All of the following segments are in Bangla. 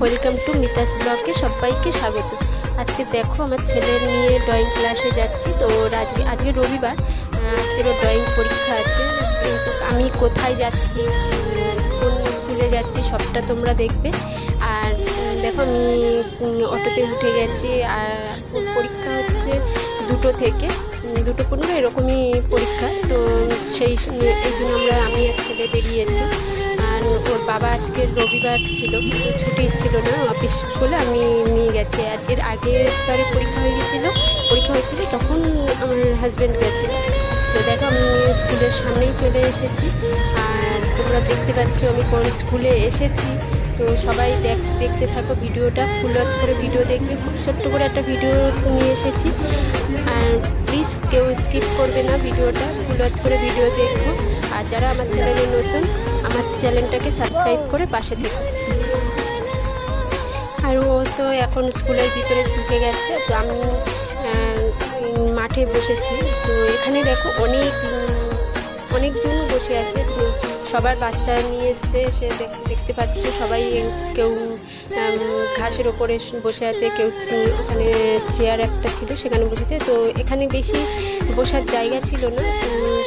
ওয়েলকাম টু মিতাস ব্লগে সবাইকে স্বাগত। আজকে দেখো আমার ছেলের নিয়ে ড্রয়িং ক্লাসে যাচ্ছি, তো ওর আজকে আজকে রবিবার আজকের ওর ড্রয়িং পরীক্ষা আছে। কিন্তু আমি কোথায় যাচ্ছি, কোন স্কুলে যাচ্ছি সবটা তোমরা দেখবে। আর দেখো আমি অটোতে উঠে গেছি, আর পরীক্ষা হচ্ছে দুটো থেকে দুটো পনেরো এরকমই পরীক্ষা। তো সেই এই জন্য আমরা আমি আর ছেলে বেরিয়েছি। বাবা আজকে রবিবার ছিল, কিন্তু ছুটি ছিল না অফিস বলে আমি নিয়ে গেছি। আর এর আগেরবারে পরীক্ষা হয়ে গেছিল, পরীক্ষা হয়েছিল তখন আমার হাজব্যান্ড গেছে তো দেখো আমি স্কুলের সামনেই চলে এসেছি, আর তোমরা দেখতে পাচ্ছ আমি কোন স্কুলে এসেছি। তো সবাই দেখ, দেখতে থাকো ভিডিওটা, ফুল ওয়াচ করে ভিডিও দেখবে, খুব ছোট্ট করে একটা ভিডিও নিয়ে এসেছি। আর প্লিজ কেউ স্কিপ করবে না ভিডিওটা, ফুল ওয়াচ করে ভিডিও দেখব আর যারা আমার চ্যানেলে নতুন চ্যানেলটাকে সাবস্ক্রাইব করে পাশে থেকো। আর ও তো এখন স্কুলের ভিতরে ঢুকে গেছে, তো আমি মাঠে বসেছি। তো এখানে দেখো অনেক অনেকজন বসে আছে। তো সবার বাচ্চা নিয়ে এসছে, সে দেখ- দেখতে পাচ্ছ সবাই কেউ ঘাসের ওপরে বসে আছে, কেউ ওখানে চেয়ার একটা ছিল, সেখানে বসেছে। তো এখানে বেশি বসার জায়গা ছিল না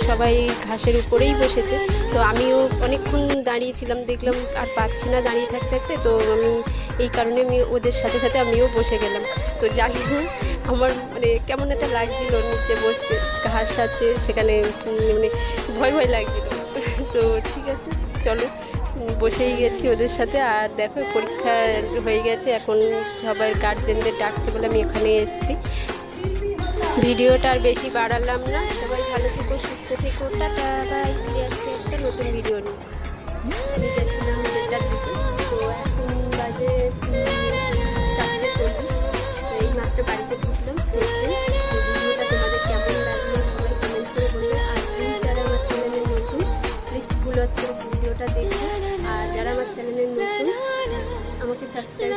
সবাই ঘাসের উপরেই বসেছে। তো আমিও অনেকক্ষণ দাঁড়িয়েছিলাম দেখলাম আর পাচ্ছি না দাঁড়িয়ে থাকতে থাকতে। তো আমি এই কারণে আমি ওদের সাথে সাথে আমিও বসে গেলাম। তো না আমার মানে কেমন একটা লাগছিল নিচে বসতে। ঘাস আছে, সেখানে মানে ভয় ভয় লাগছিল। তো ঠিক আছে, চলো বসেই গেছি ওদের সাথে। আর দেখো, পরীক্ষা হয়ে গেছে, এখন সবাই গার্জেনদের ডাকছে বলে আমি এখানে এসেছি। ভিডিওটা আর বেশি বাড়ালাম না। সবাই ভালো থেকো, সুস্থ থেকো, টাটা বাই ফিরে আসছে একটা নতুন ভিডিও নিয়ে। প্লিজ ভুল ভিডিওটা দেখুন আর যারা আমার চ্যানেলে নতুন আমাকে সাবস্ক্রাইব